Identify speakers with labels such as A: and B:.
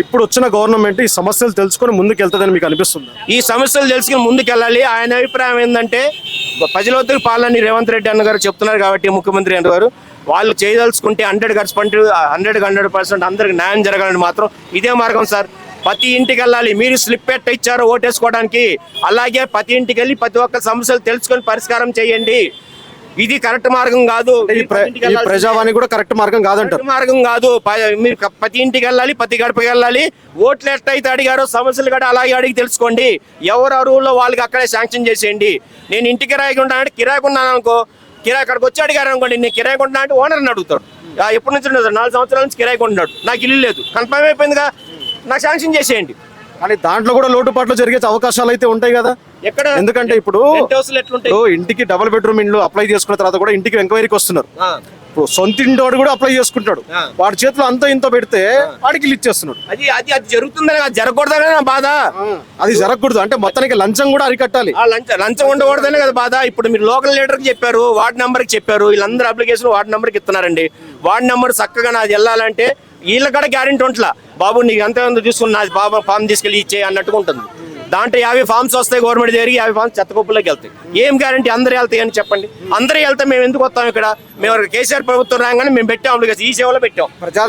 A: ఇప్పుడు వచ్చిన గవర్నమెంట్ ఈ సమస్యలు తెలుసుకొని ముందుకు వెళ్తుందని మీకు అనిపిస్తుంది?
B: ఈ సమస్యలు తెలుసుకుని ముందుకెళ్ళాలి. ఆయన అభిప్రాయం ఏంటంటే ప్రజలొద్దకు పాలని రేవంత్ రెడ్డి అన్న గారు చెప్తున్నారు కాబట్టి ముఖ్యమంత్రి అన్న గారు వాళ్ళు చేయదలుచుకుంటే hundred percent hundred hundred percent అందరికి న్యాయం జరగాలని మాత్రం ఇదే మార్గం సార్. ప్రతి ఇంటికి వెళ్ళాలి మీరు స్లిప్ ఎట్ట ఇచ్చారో ఓటేసుకోవడానికి. అలాగే ప్రతి ఇంటికి వెళ్ళి ప్రతి ఒక్క సమస్యలు తెలుసుకొని పరిష్కారం చేయండి. ఇది కరెక్ట్ మార్గం కాదు.
A: ప్రజావాణి కూడా కరెక్ట్ మార్గం కాదంటారు.
B: మార్గం కాదు. మీరు ప్రతి ఇంటికి వెళ్ళాలి ప్రతి గడపకి వెళ్ళాలి. ఓట్లు ఎట్లయితే అడిగారో సమస్యలు కూడా అలాగే అడిగి తెలుసుకోండి. ఎవరు అరువుల్లో వాళ్ళకి అక్కడే శాంక్షన్ చేసేయండి. నేను ఇంటికి కిరాయికి ఉంటానంటే కిరాయికి ఉన్నాను అనుకో కిరాయి అక్కడికి వచ్చి అడిగారు అనుకోండి నేను కిరాయికి ఉంటున్నా అంటే ఓనర్ని అడుగుతాడు "ఆ, ఎప్పటి నుంచి ఉండదు నాలుగు సంవత్సరాల నుంచి కిరాయికి ఉంటున్నాడు. నాకు ఇల్లు లేదు. కన్ఫర్మ్ అయిపోయిందిగా? నాకు శాంక్షన్ చేసేయండి.
A: కానీ దాంట్లో కూడా లోటుపాట్లు జరిగే అవకాశాలు అయితే ఉంటాయి కదా.
B: ఎక్కడ?
A: ఎందుకంటే ఇప్పుడు ఇంటికి డబుల్ బెడ్రూమ్ ఇండ్లు అప్లై చేసుకున్న తర్వాత కూడా ఇంటికి ఎంక్వైరీకి వస్తున్నారు. ఇప్పుడు సొంత ఇంటి వాడు కూడా అప్లై చేసుకుంటాడు. వాడి చేతిలో అంత ఇంత పెడితే వాడికి ఇచ్చేస్తున్నాడు
B: అది అది అది జరుగుతుందని జరగకూడదనే నా బాధ.
A: అది జరగకూడదు. అంటే మొత్తానికి లంచం కూడా అరికట్టాలి.
B: ఆ లంచం లంచం ఉండకూడదనే కదా బాధ. ఇప్పుడు మీరు లోకల్ లీడర్కి చెప్పారు వార్డ్ నెంబర్కి చెప్పారు వీళ్ళందరూ అప్లికేషన్ వార్డ్ నెంబర్కి ఇస్తున్నారండి. వార్డ్ నెంబర్ చక్కగా నాది వెళ్ళాలంటే వీళ్ళ కూడా గ్యారెంటీ ఉంట్లా. బాబు నీకు ఎంత చూసుకుని నాది బాబా ఫామ్ తీసుకెళ్ళి ఇచ్చే అన్నట్టుగా ఉంటుంది. దాంట్లో యాభై ఫామ్స్ వస్తాయి గవర్నమెంట్ దగ్గరికి యాభై ఫామ్స్ చెత్త కుప్పలోకి వెళ్తాయి. ఏం గ్యారంటీ అందరూ వెళ్తాయి అని చెప్పండి. అందరూ వెళ్తే మేము ఎందుకు వస్తాం ఇక్కడ? మేము కేసీఆర్ ప్రభుత్వం రాగానే మేము పెట్టాం ఈ సేవలో పెట్టాం.
A: ప్రజా